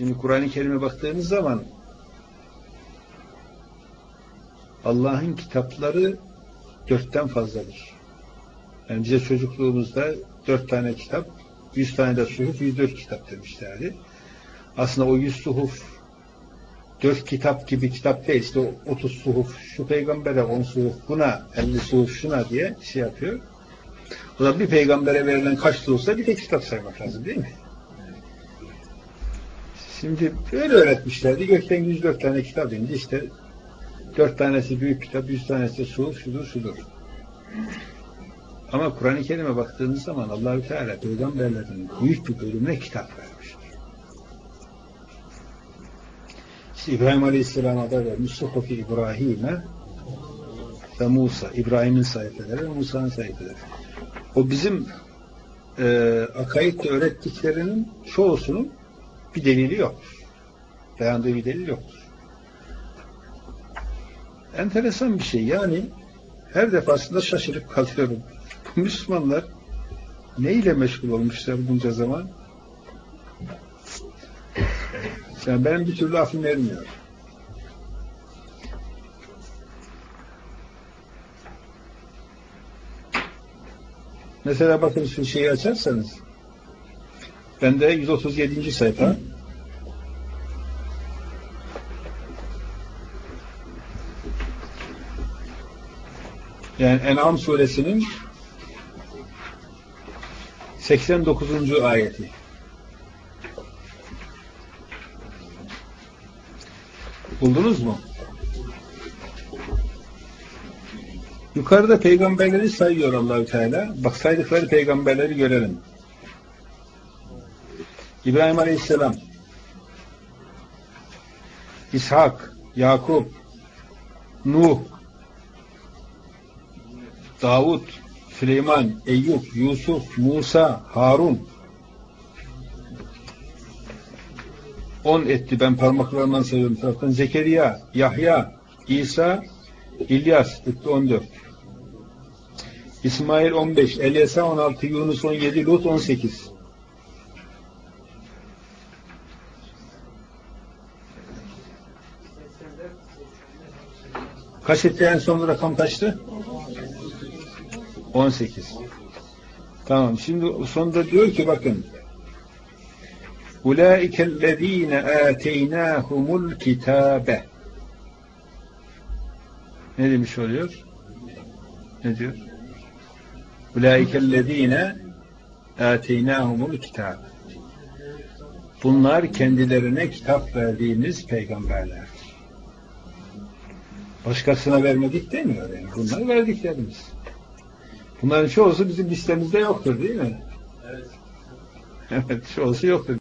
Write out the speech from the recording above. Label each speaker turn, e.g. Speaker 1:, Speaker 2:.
Speaker 1: Şimdi Kur'an-ı Kerim'e baktığınız zaman Allah'ın kitapları dörtten fazladır. Yani bize çocukluğumuzda dört tane kitap, yüz tane de suhuf, yüz dört kitap demişlerdi. Aslında o yüz suhuf dört kitap gibi kitap değil. İşte otuz suhuf, şu peygambere on suhuf, buna elli suhuf, şuna diye şey yapıyor. O da bir peygambere verilen kaç suhufsa bir tek kitap saymak lazım değil mi? Şimdi öyle öğretmişlerdi. Gökten 104 tane kitap indi. İşte dört tanesi büyük kitap, yüz tanesi suhuf, şudur, şudur. Ama Kur'an-ı Kerim'e baktığınız zaman Allahü Teala peygamberlerin büyük bir bölümüne kitap vermiştir. İşte İbrahim Aleyhisselam'a da vermiş Suhufi İbrahim'e ve Musa. İbrahim'in sayfaları ve Musa'nın sayfaları. O bizim e, akaidde öğrettiklerinin çoğusunun bir delili yoktur. Dayandığı bir delil yoktur. Enteresan bir şey. Yani her defasında şaşırıp kalıyorum. Bu Müslümanlar neyle meşgul olmuşlar bunca zaman? Yani benim bir türlü aklım ermiyor. Mesela bakın şu şeyi açarsanız bende 137. sayfa yani En'am suresinin 89. ayeti. Buldunuz mu? Yukarıda peygamberleri sayıyor Allahü Teala. Bak saydıkları peygamberleri görelim. İbrahim Aleyhisselam, İshak, Yakup, Nuh, Davud, Süleyman, Eyüp, Yusuf, Musa, Harun. On etti ben parmaklarından sayıyorum taraftan. Zekeriya, Yahya, İsa, İlyas etti 14. İsmail 15, Elyasa 16, Yunus 17, Lut 18. Kaç etti en son rakam kaçtı? 18. Tamam. Şimdi sonunda diyor ki bakın. Ulaikellezine ateynâhumul kitâbe. Ne demiş oluyor? Ne diyor? Ulaikellezine ateynâhumul kitâbe. Bunlar kendilerine kitap verdiğimiz peygamberler. Başkasına vermedik demiyor yani. Bunlar verdiklerimiz. Bunların çoğusu bizim listemizde yoktur değil mi? Evet. Evet, çoğusu yoktur.